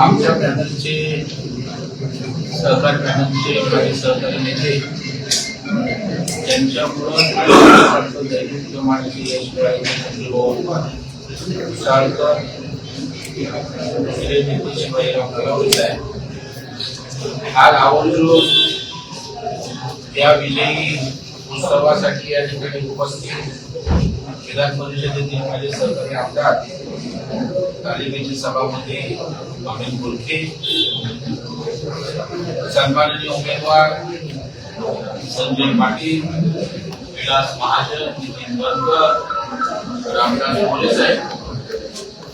आमच्या पॅनलचे सहकार पॅनलचे माझे सहकारी नेते त्यांच्यामुळं दैनिक माणसे साळकर आज आवर्जून या विजयी उत्सवासाठी या ठिकाणी उपस्थित विधान परिषदेतील माझे सहकारी आमदार तालिकेचे सभापती अमित बुरखे सन्माननीय उमेदवार संजय पाटील विलास महाजन नितीन बनकर रामदास मोले साहेब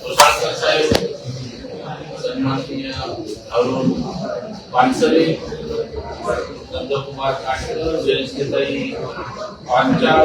कुसाळकर साहेब सन्माननीय अरुण पानसरे नंदकुमार काटकर जयंतीताई पांचाळ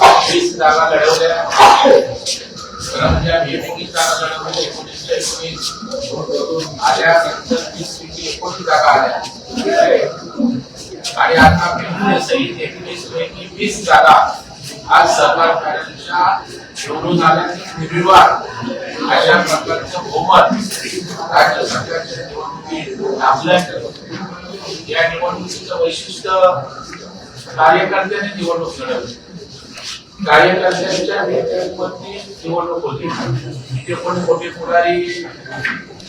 वीस जागा लढवल्या. एकोणीस जागा लढवल्या एकोणीसच्या एकोणीस वीस पैकी एकोणीस जागा आल्या. आणि आता सहित एकवीस पैकी वीस जागा. आज सरकार पॅनलच्या निवडून आल्याची निर्विवाद अशा प्रकारचं बहुमत राज्य सरकारच्या निवडणुकीत आपल्याकडे या निवडणुकीचं वैशिष्ट्य कार्यकर्त्यांनी निवडणूक लढवली. कार्यकर्त्यांच्या नेतृत्वाची निवडणूक होती. इथे पण मोठे पुढारी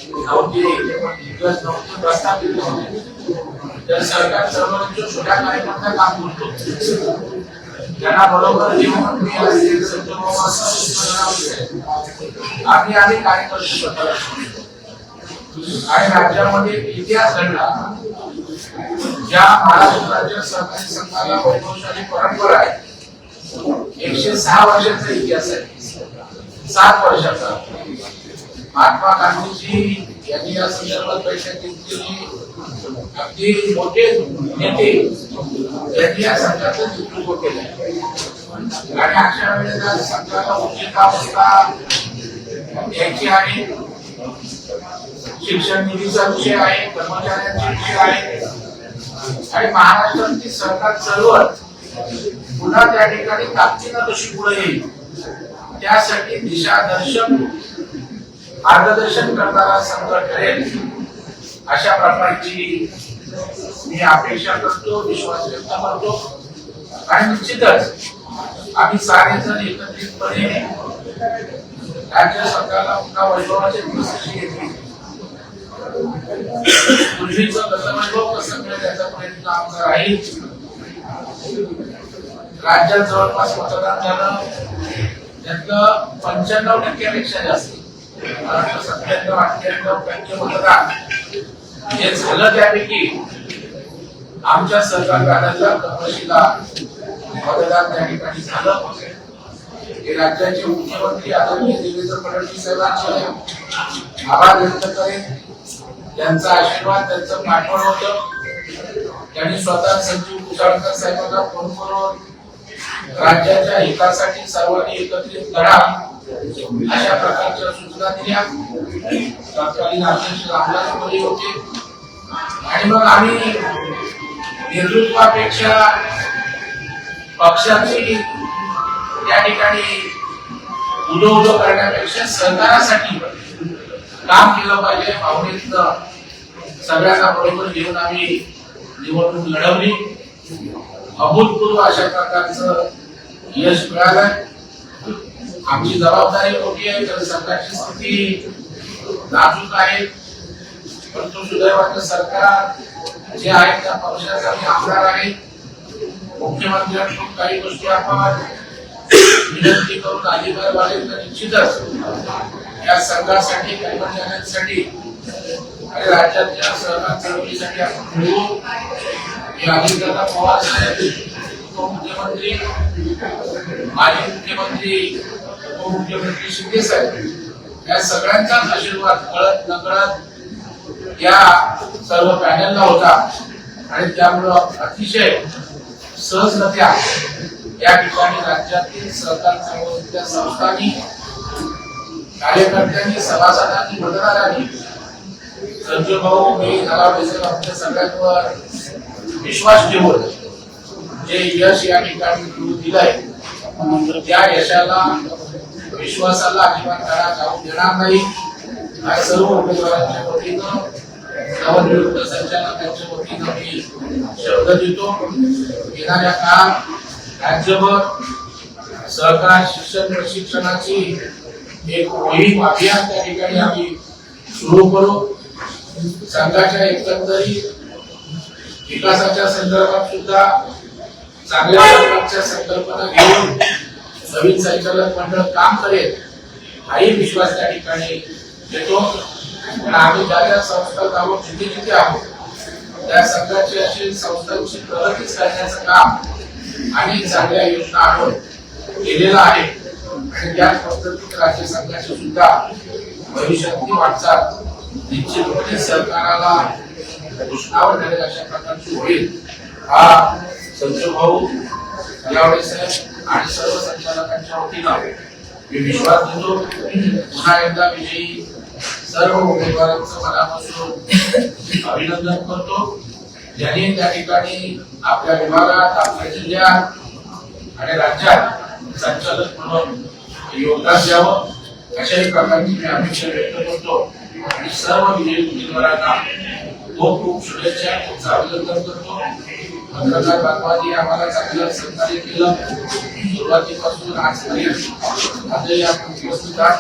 नव्हते इथे कोण दिग्गज नव्हते प्रस्थापित नव्हते. तर सरकार सर्वांच्या छोट्या कार्यकर्ता काम करतो. त्यांना बरोबर घेऊन मी असेल सत्यभाऊ आम्ही आम्ही कार्यकर्ते स्वतःला समजतो. आणि राज्यामध्ये इतिहास घडला. ज्या महाराष्ट्र राज्य सहकारी संघाला वैभवशाली परंपरा आहे. एकशे सहा वर्षाचा इतिहास आहे. सात वर्षाचा. महात्मा गांधीजी यांनी या संदर्भात बैठक घेतलेली अगदी मोठे नेते यांनी या संघाचं नेतृत्व केलं आणि अशा वेळेला संघाला उचितावस्था याची आहे. शिक्षण निधीचा विषय आहे कर्मचाऱ्यांचा विषय आहे. आणि महाराष्ट्राची सरकार चळवळ पुन्हा त्या ठिकाणी ताकदीनं कशी पुढे येईल? त्यासाठी दिशादर्शक मार्गदर्शन करणारा संघ ठरेल. अशा प्रकारची मी अपेक्षा करतो विश्वास व्यक्त करतो. आणि निश्चितच आम्ही सारेजण एकत्रितपणे राज्य सरकारला पुन्हा वैभवाचे दिवस घेतली. पूर्वीचं कसं वैभव कसं मिळेल याचा प्रयत्न आमचा राहील राज्यात जवळपास मतदान झालं त्यातलं पंच्याण्णव टक्क्यापेक्षा जास्त. महाराष्ट्र सत्त्याण्णव अठ्ठ्याण्णव टक्के मतदान. हे झालं त्यापैकी आमच्या सरकार राज्याच्या कपशीला मतदान त्या ठिकाणी झालं. हे राज्याचे मुख्यमंत्री आदरणीय देवेंद्र फडणवीस साहेबांचे आभार व्यक्त करेन. त्यांचा आशीर्वाद त्यांचं पाठवण होतं. त्यांनी स्वतः संजीव कुशाळकर साहेबांना फोन करून राज्याच्या हितासाठी सर्वांनी एकत्रित लढा अशा प्रकारच्या सूचना दिल्या. तत्कालीन अध्यक्ष रामदास मोदी होते. आणि मग आम्ही नेतृत्वापेक्षा पक्षाची त्या ठिकाणी उदो उदो करण्यापेक्षा सहकारासाठी काम केलं पाहिजे. भावनेतलं सगळ्यांना बरोबर घेऊन आम्ही निवडणूक लढवली. अभूतपूर्व अशा प्रकारचं यश मिळालंय. आमची जबाबदारी मोठी आहे तर सरकारची स्थिती नाजूक आहे. परंतु सुदैवाचं सरकार जे आहे त्या पक्षाचा मी आमदार आहे. मुख्यमंत्र्यांकडून काही गोष्टी आपण विनंती करून अधिकार वाढेल तर निश्चितच या संघासाठी कर्मचाऱ्यांसाठी आणि राज्याच्या सहकार चळवळीसाठी आपण मिळू हे अजितदादा पवार साहेब उपमुख्यमंत्री माजी मुख्यमंत्री उपमुख्यमंत्री शिंदे साहेब या सगळ्यांचा आशीर्वाद. कळत नकळत या सर्व पॅनलला होता आणि त्यामुळं अतिशय सहजगत्या या ठिकाणी राज्यातील सहकार संघटनेच्या संस्थांनी कार्यकर्त्यांनी सभासदांनी मतदारांनी संजय भाऊ मी नलावडे आमच्या सगळ्यांवर विश्वास ठेवून जे यश या ठिकाणी गुरु दिलंय त्या यशाला विश्वासाला अजिबात तडा जाऊ देणार नाही. आणि सर्व उमेदवारांच्या वतीनं नवनियुक्त संचालकांच्या वतीनं मी शब्द देतो. येणाऱ्या काळात राज्यभर सहकार शिक्षण प्रशिक्षणाची एक मोहीम अभियान त्या ठिकाणी आम्ही सुरू करू. संघाच्या एकंदरीत विकासाच्या संदर्भात सुद्धा चांगल्या प्रकारच्या संकल्पना घेऊन नवीन संचालक मंडळ काम करेल हाही विश्वास त्या ठिकाणी देतो पण आम्ही ज्या ज्या संस्थात आहोत जिथे जिथे आहोत त्या संघाची अशी संस्थांची प्रगतीच करण्याचं काम आणि चांगल्या योजना आणून केलेलं आहे. आणि त्याच पद्धतीत राज्य संघाची सुद्धा भविष्यातली वाटचाल निश्चितपणे सरकाराला घोषणावर झालेल अशा प्रकारची होईल हा संजय भाऊ यावेळी साहेब आणि सर्व संचालकांच्या वतीनं मी विश्वास देतो पुन्हा एकदा विजयी सर्व उमेदवारांचं मनापासून अभिनंदन करतो ज्यांनी त्या ठिकाणी आपल्या विभागात आपल्या जिल्ह्यात आणि राज्यात संचालक म्हणून योगदान द्यावं अशाही प्रकारची मी अपेक्षा व्यक्त करतो. आणि सर्व विजयी उमेदवारांना खूप खूप शुभेच्छा तुमचं अभिनंदन करतो. पत्रकार बांधवांनी आम्हाला चांगलं सहकार्य केलं. सुरुवातीपासून आजपर्यंत आजही आपण उपस्थित आहात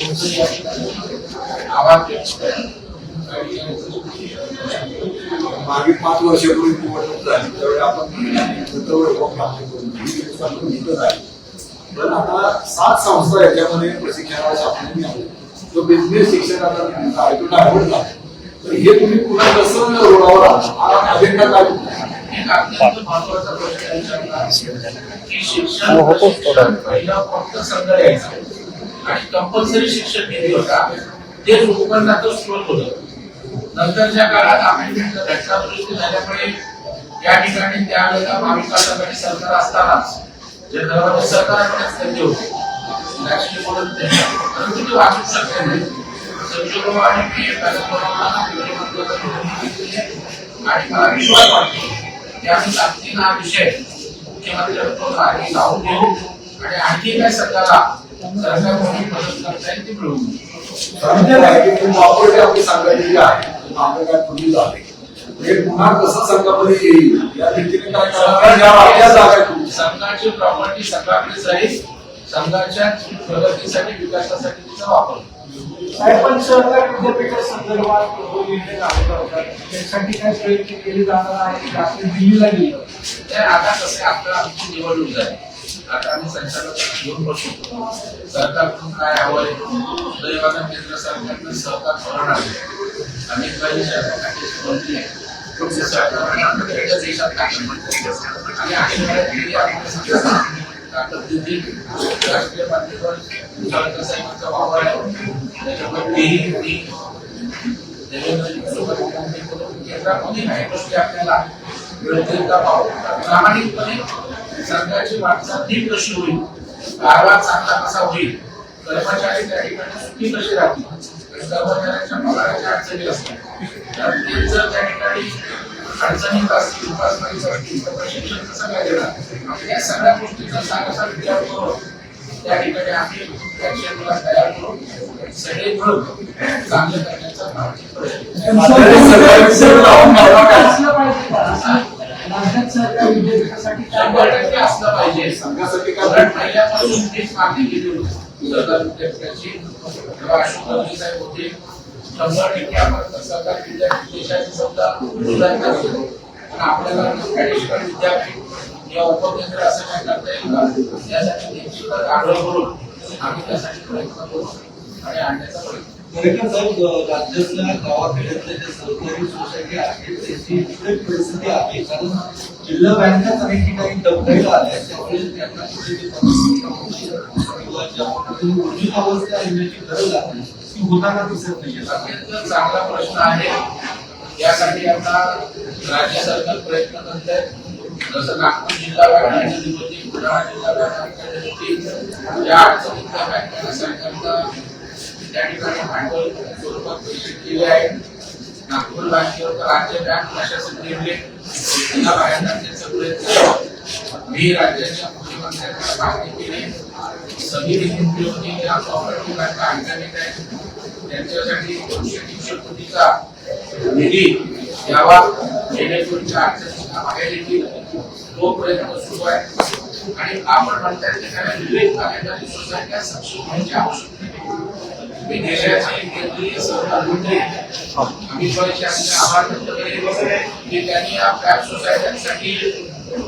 तुमचं या ठिकाणी आभार व्यक्त करतो. मागे पाच वर्षापूर्वी निवडणूक झाली त्यावेळी आपण गतवर्ग पण आता सात संस्था याच्यामध्ये प्रशिक्षणाला शासनाने आहोत तो बिझनेस शिक्षण आता आहे तो तर हे तुम्ही पुन्हा कसं रोडावर आणता? हा अजेंडा प्रश्न विचारला की शिक्षण पहिला फक्त द्यायचा आणि कंपल्सरी शिक्षण किती होता ते उत्पन्नाचं स्रोत होतं नंतरच्या काळात झाल्यामुळे या ठिकाणी त्यावेळेला महाविकासाकडे सरकार असतानाच जे त्यांचे होते. राजकीय बोलत नाही वाचू शकले नाही संशोधन आणि कार्यक्रमाला आणि मला विश्वास वाटतो की आम्ही ताकदीनं हा विषय मुख्यमंत्री आणि लावून घेऊ आणि आणखी काय सरकारला सरकारकडून मदत करता येईल ती मिळवून देऊ. वापरते सांगायची आहे आपलं काय झाले हे पुन्हा कसं संघामध्ये येईल या दृष्टीने काय करावं या जागा प्रॉपर्टी सरकारकडेच राहील संघाच्या प्रगतीसाठी विकासासाठी तिचा वापर. साहेब पण सहकार विद्यापीठासंदर्भात जो निर्णय लागला होता त्यासाठी काय प्रयत्न केले जाणार आहे का ते दिल्लीला गेलं तर आता कसे आता आमची निवडणूक झाली. आता आम्ही संचालक घेऊन बसू. सरकारकडून काय हवंय दैवानं केंद्र सरकारनं सहकार धोरण आहे. आम्ही काही शासनाचे मंत्री आहे. तुमचे सरकार आणि राष्ट्रीय पातळीवर साहेबांचा वापर आहे त्याच्यामुळे तेही मी काही गोष्टी आपल्याला मिळतील प्रामाणिकपणे संघाची वाटचाल नीट कशी होईल कारभार चांगला कसा होईल कर्मचारी त्या ठिकाणी सुखी कशी राहतील कर्मचाऱ्यांच्या पगाराच्या अडचणी असतात तर जर त्या ठिकाणी अडचणीत असतील उपासमारीत असतील तर प्रशिक्षण कसं काय देणार या सगळ्या गोष्टीचा सारासा विचार करून त्या ठिकाणी आम्ही त्या तयार करून सगळे मिळून चांगलं करण्याचा शंभर टक्के असलं पाहिजे संघासाठी कारण पहिल्यापासून तीच मागणी केली होती सरकार विद्यापीठाची तेव्हा अशोक साहेब होते शंभर टक्के आपण सरकार विद्यापीठ देशाची समजा पण आपल्याला विद्यापीठ या उपकेंद्र असं काय करता येईल का? यासाठी आग्रह करून आम्ही त्यासाठी प्रयत्न करू आणि आणण्याचा प्रयत्न खरेखर साहेब राज्यातल्या गावाखेड्यातल्या ज्या सरकारी सोसायटी आहेत त्याची बिकट परिस्थिती आहे. कारण जिल्हा बँकाच अनेक ठिकाणी डबघाईला आल्या त्यामुळे त्यांना कुठे किंवा ज्या अवस्था आणण्याची गरज आहे ती होताना दिसत नाही अत्यंत चांगला प्रश्न आहे. यासाठी आता राज्य सरकार प्रयत्न करत आहे जसं नागपूर जिल्हा बँक केली बुलढाणा जिल्हा बँक केली या अडचणीतल्या बँकांना सरकारनं त्या ठिकाणी भांडवल स्वरूपात पैसे दिले आहे. नागपूर बँकेवर राज्य बँक प्रशासन नेमले म्हणजे जिल्हा बँकांचे प्रयत्न मी राज्याच्या मुख्यमंत्र्यांना मागणी केली. सगळी निधी होती या कॉपरेटिव्ह बँका अडचणीत आहेत त्यांच्यासाठी दोनशे तीनशे कोटीचा निधी द्यावा. जेणेकरूनच्या अडचणींना बाहेर येतील. तो प्रयत्न सुरू आहे. आणि आपण म्हणतात की त्याला विवेक कार्यकारी सोसायट्या सक्षम होण्याची आवश्यकता मी आभार व्यक्त केले की त्यांनी सोसायट्यांसाठी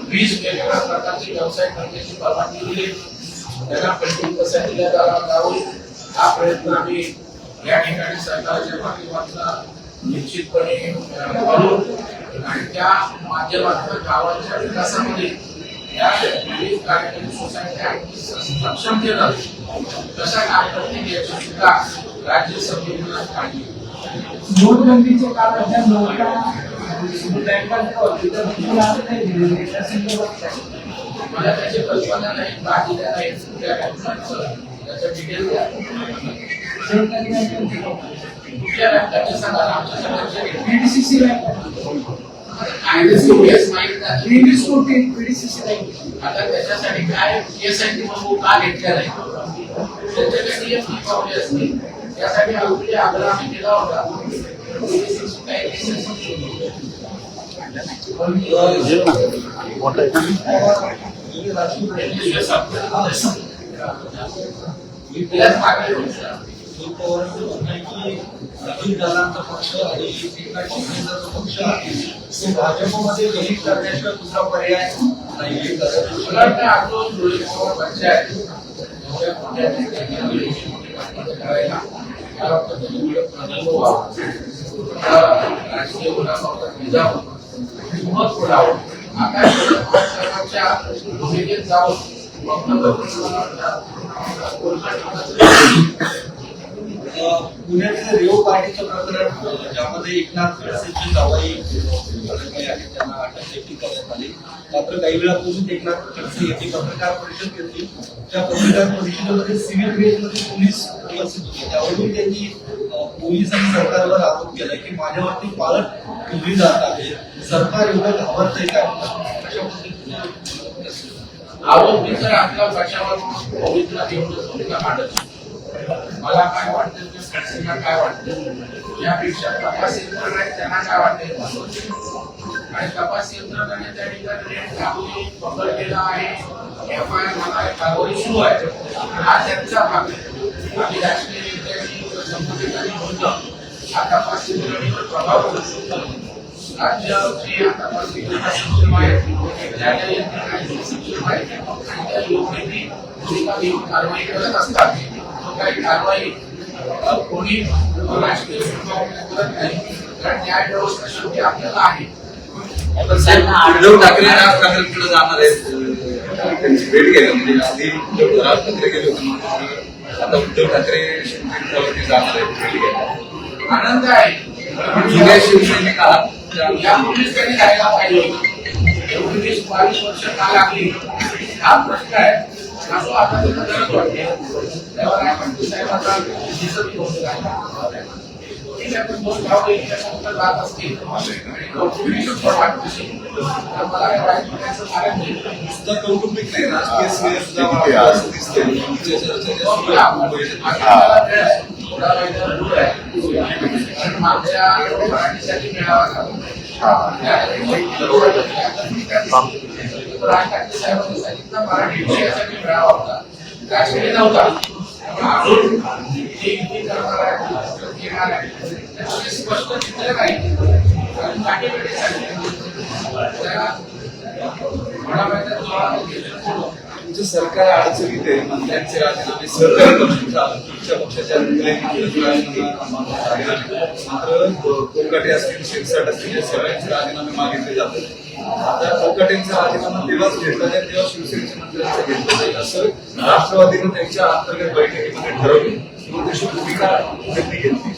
वीस वेगवेगळ्या प्रकारचे व्यवसाय करण्याची परवानगी दिली त्यांना फंडिंग कसं दिलं जावं हा प्रयत्न आम्ही या ठिकाणी सरकारच्या माध्यमातून निश्चितपणे करू आणि त्या माध्यमातून गावाच्या विकासामध्ये या विविध कार्यकारी सोसायट्या सक्षम केलं याची सुद्धा राज्य काळजी घेऊ. नोटबंदीच्या काळात ज्या नोटा त्या. त्या? मला त्याची कल्पना नाही नाही कुठल्या बँकांचं त्याचं डिटेल द्या कुठल्या बँकांचे सांगा आमच्या सगळ्यांचे पीडीसीसी बँक कायदेच हेच माहीत नाही पीडीसीसी बँक आता त्याच्यासाठी काय का घेतल्या नाही असते त्यासाठी आग्रह आम्ही केला. त्याच होतं. की अजित दादांचा पक्ष आणि एकनाथ शिंदेचा पक्ष आहे भाजपमध्ये विलीन करण्याशिवाय दुसरा पर्याय मला राजकीय हिंमत भूमिकेत जाऊन वक्तव्य करून मला वाटतं कोलकाता अं, पुण्यातलं रेव पार्टीचं प्रकरण ज्यामध्ये एकनाथ खडसेंची जावाई अडकले आहेत त्यांना अटक देखील करण्यात आली. मात्र काही वेळापूर्वी एकनाथ खडसे यांनी पत्रकार परिषद घेतली. त्या पत्रकार परिषदेमध्ये सिव्हिल ड्रेसमध्ये पोलीस उपस्थित होते. त्यावरून त्यांनी पोलीस आणि सरकारवर आरोप केला की माझ्यावरती पालक ठेवली जात आहे. सरकार एवढं घाबरतंय काय अशा पद्धतीने? आरोपी तर आपल्या पक्षावर पवित्र देऊन भूमिका मांडत मला काय वाटतं की साक्षीला काय वाटतं? यापेक्षा तपास यंत्रणा आहे, त्यांना काय वाटतं? आणि तपास यंत्रणाने त्या ठिकाणी रेड टाकली पकड केला आहे एफ आय आर मला कारवाई सुरू आहे. हा त्यांचा भाग आहे. आम्ही राजकीय नेत्यांनी संबंधितांनी बोललं हा तपास यंत्रणेवर प्रभाव पडू शकतो. राज्याची आता परिस्थिती सक्षम आहे. न्यायालय सक्षम आहे. आणि त्या योग्य कारवाई करत असतात. काही कारवाई कोणी राजकीय करत नाही. कारण न्याय व्यवस्था शेवटी आपल्याला आहे. उद्धव ठाकरे राज ठाकरेंकडे जाणार आहेत त्यांची भेट घ्यायला म्हणजे आधी उद्धव राज ठाकरे गेले होते मात्र आता उद्धव ठाकरे शिवसेनेवरती जाणार आहेत भेट घ्यायला. आनंद आहे. जुन्या शिवसैनिक आहात यापूर्वीच त्यांनी जायला पाहिजे. एवढी वीस बावीस वर्ष का लागली? हा प्रश्न आहे. असं आता त्यांना गरज दिसत आहे पण दोन भाऊ एकमेकांना जात असतील आणि कौटुंबिक पण वाटते तर मला काय वाईट नाही राजकीय सुद्धा राज ठाकरे साहेबांनी सांगितलं मराठी विषयासाठी होता राजकीय नव्हता स्पष्ट चित्र नाही काटेपेटे सांगितले. तुमचं सरकार अडचणीत आहे मंत्र्यांचे राजीनामे सहकारी पक्षाच्या तुमच्या पक्षाच्या राजीनामे मात्र कोलकाटे असतील शिरसाट असतील या सगळ्यांचे राजीनामे मागितले जातात आता कोलकाटेंचा राजीनामा दिवस घेतला जाईल तेव्हा शिवसेनेच्या मंत्र्यांचा घेतला जाईल असं राष्ट्रवादीनं त्यांच्या अंतर्गत बैठकीमध्ये ठरवली. किंवा तशी भूमिका त्यांनी घेतली?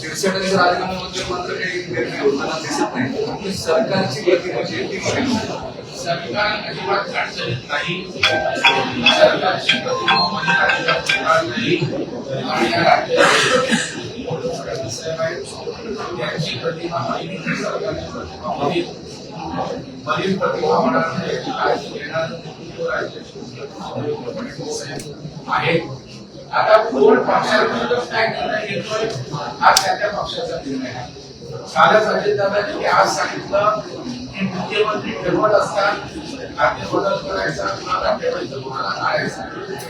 शिवसेनेच्या राजीनाम्यामध्ये मात्र काही निर्णय होताना दिसत नाही. सरकारची गती म्हणजे ती बघितली. सरकार अजिबात अडचणीत नाही. सरकारची म्हणजे नाही. आणि या राज्याचे साहेब आहेत, त्यांची प्रतिमा मलिन सरकारची प्रतिमा आहे. आता कोण काय निर्णय घेतोय हा पक्षाचा निर्णय आहे. कालच अजितदादांनी आज सांगितलं. की मुख्यमंत्री ठरवत असतात. खाते बदल करायचा किंवा नातेवाईक तुम्हाला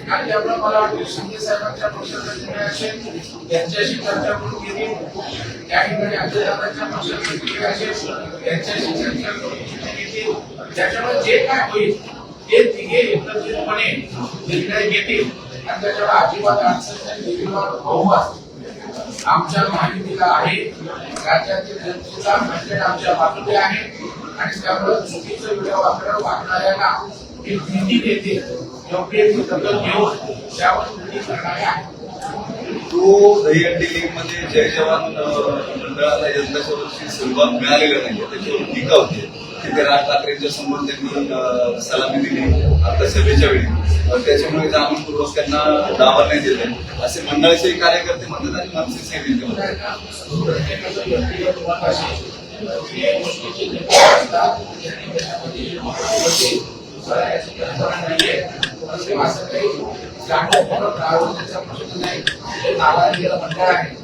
आणि त्यामुळे मला वाटतं शिंदे साहेबांच्या पक्षासाठी असेल त्यांच्याशी चर्चा करून घेतील त्या ठिकाणी अजितदादांच्या पक्षाचा निर्णय असेल त्यांच्याशी चर्चा करून घेतील त्याच्यामुळे जे काय होईल ते तिघे एकत्रितपणे निर्णय घेतील आणि त्याच्यावर अजिबात अडचण नाही निर्विवाद बहुमत आमच्या माहितीला आहे. राज्यातील जनतेचा म्हणजे आमच्या बाजूने आहे आणि त्यामुळे चुकीचं व्हिडिओ वापरत वागणाऱ्यांना ही भीती देते योग्य ती दखल घेऊन त्यावर कृती करणारे आहे. तो दहीहंडी लीगमध्ये जय जवान मंडळाला यंदाच्या वर्षी सुरुवात मिळालेलं नाही त्याच्यावर टीका होती. की ते राज ठाकरेंच्या समोर त्यांनी सलामी दिली. आता सभेच्या वेळी. त्याच्यामुळे जाणूनपूर्वक त्यांना दावा नाही दिले. असे मंडळाचे कार्यकर्ते म्हणतात आणि मनसे नेते म्हणतात. प्रत्येकाचं व्यक्तिगत मत असेल कुठल्याही गोष्टीची निर्णय असतात त्यांनी काही जाणूनपूर्वक राबवण्याचा प्रश्न नाही हे नावाजलेलं मंडळ आहे?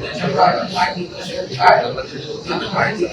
त्याच्यामुळे आपण काय निर्देश काय माहिती